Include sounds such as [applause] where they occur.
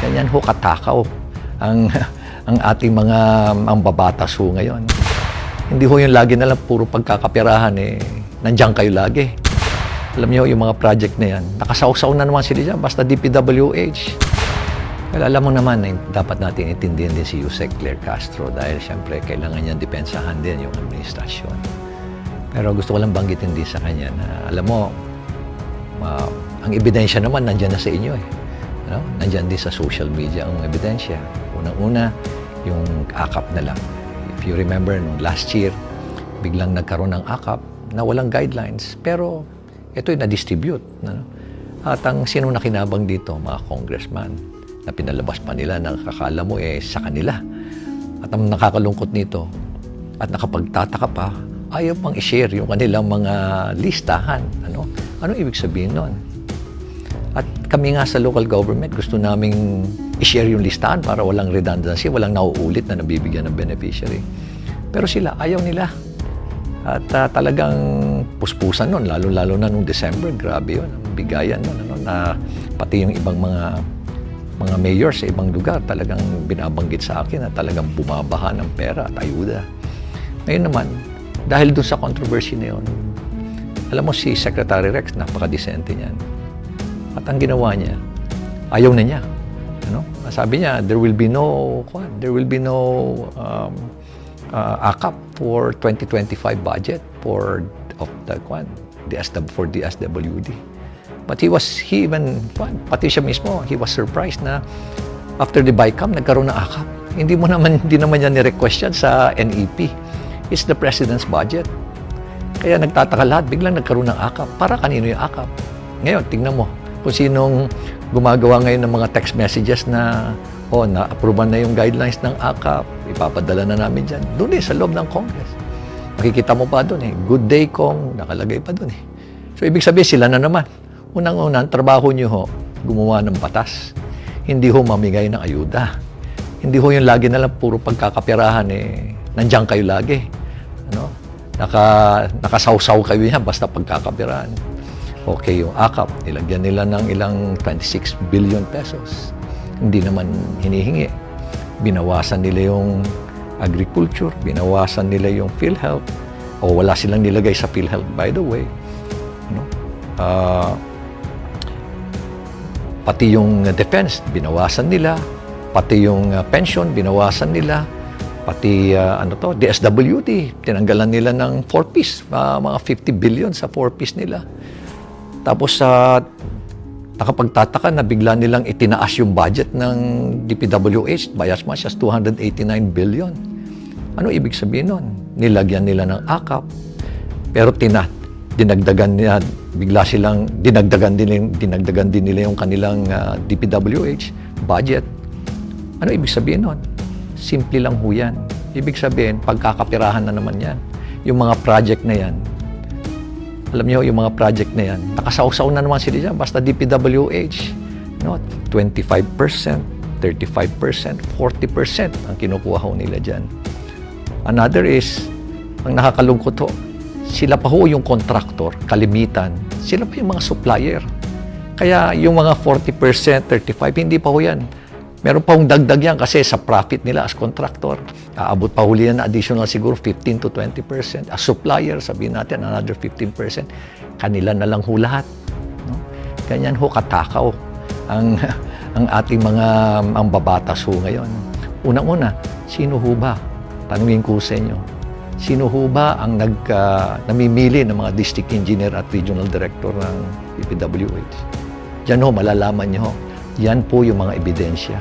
Ganyan ho katakaw ang, [laughs] ang ating mga mambabatas ho ngayon. Hindi ho yung lagi na lang puro pagkakapirahan eh. Nandiyan kayo lagi. Alam niyo yung mga project na yan, nakasawsaw na naman sila dyan, basta DPWH. Well, alam mo naman na dapat natin intindihan din si Yusek Claire Castro dahil siyempre kailangan niya depensahan din yung administrasyon. Pero gusto ko lang banggitin din sa kanya na alam mo, ma- ang ebidensya naman nandyan na sa inyo eh. Ano? Nandyan din sa social media ang ebidensya. Unang-una, yung akap na lang. If you remember, nung last year, biglang nagkaroon ng akap na walang guidelines. Pero ito'y na-distribute. Ano? At ang sino nakinabang dito? Mga congressman na pinalabas pa nila na kakala mo eh sa kanila. At ang nakakalungkot nito, at nakapagtataka pa, ayaw pang i-share yung kanilang mga listahan. Ano? Ano ibig sabihin nun? At kami nga sa local government, gusto naming i-share yung listahan para walang redundancy, walang nauulit na nabibigyan ng beneficiary. Pero sila, ayaw nila. At ah, talagang puspusan nun, lalo-lalo na nung December, grabe yun, ang bigayan nun, ano, na pati yung ibang mga mga mayor sa ibang lugar talagang binabanggit sa akin na talagang bumabaha ng pera at ayuda. Ngayon naman, dahil dun sa controversy na yun, alam mo si Secretary Rex, napaka-decente niyan. At ang ginawa niya, ayaw na niya. Ano? Sabi niya, there will be no, there will be no um, uh, AKAP for 2025 budget for of the kwan, the SW, for the SWD. But he was, he even, kwan, pati siya mismo, he was surprised na after the BICAM, nagkaroon ng AKAP. Hindi mo naman, hindi naman niya ni-request yan sa NEP. It's the President's budget. Kaya nagtataka lahat, biglang nagkaroon ng AKAP. Para kanino yung AKAP? Ngayon, tingnan mo, kung sinong gumagawa ngayon ng mga text messages na, oh, na-approvean na yung guidelines ng AKAP, ipapadala na namin dyan. Doon eh, sa loob ng Congress. Makikita mo pa doon eh, good day Kong, nakalagay pa doon eh. So, ibig sabihin, sila na naman. Unang-una, ang trabaho niyo ho, gumawa ng batas. Hindi ho mamigay ng ayuda. Hindi ho yung lagi na lang puro pagkakapirahan eh, nandiyan kayo lagi. Ano? Naka, nakasawsaw kayo yan basta pagkakapirahan. Okay, yung AKAP, nilagyan nila ng ilang 26 billion pesos. Hindi naman hinihingi. Binawasan nila yung agriculture, binawasan nila yung PhilHealth, o wala silang nilagay sa PhilHealth, by the way. Ano? Ah, pati yung uh, defense, binawasan nila. Pati yung uh, pension, binawasan nila. Pati uh, ano to, DSWD, tinanggalan nila ng 4-piece, uh, mga 50 billion sa 4-piece nila. Tapos sa nakapagtataka na bigla nilang itinaas yung budget ng DPWH by as much as 289 billion. Ano ibig sabihin nun? Nilagyan nila ng akap, pero tina, dinagdagan nila, bigla silang, dinagdagan din, dinagdagan din nila yung kanilang ah, DPWH budget. Ano ibig sabihin nun? Simple lang ho yan. Ibig sabihin, pagkakapirahan na naman yan. Yung mga project na yan, alam niyo yung mga project na yan, nakasawsaw na naman sila dyan, basta DPWH. No? 25%, 35%, 40% ang kinukuha ho nila dyan. Another is, ang nakakalungkot ho, sila pa ho yung contractor, kalimitan, sila pa yung mga supplier. Kaya yung mga 40%, 35%, hindi pa ho yan. Meron pa hong dagdag yan kasi sa profit nila as contractor. Aabot pa huli na additional siguro 15 to 20%. As supplier, sabihin natin another 15%. Kanila na lang ho lahat. No? Ganyan ho katakaw ang, [laughs] ang ating mga ang babatas ho ngayon. Unang-una, sino ho ba? Tanungin ko sa inyo. Sino ho ba ang nag, ah, namimili ng mga district engineer at regional director ng PPWH? Diyan ho, malalaman nyo ho. Yan po yung mga ebidensya.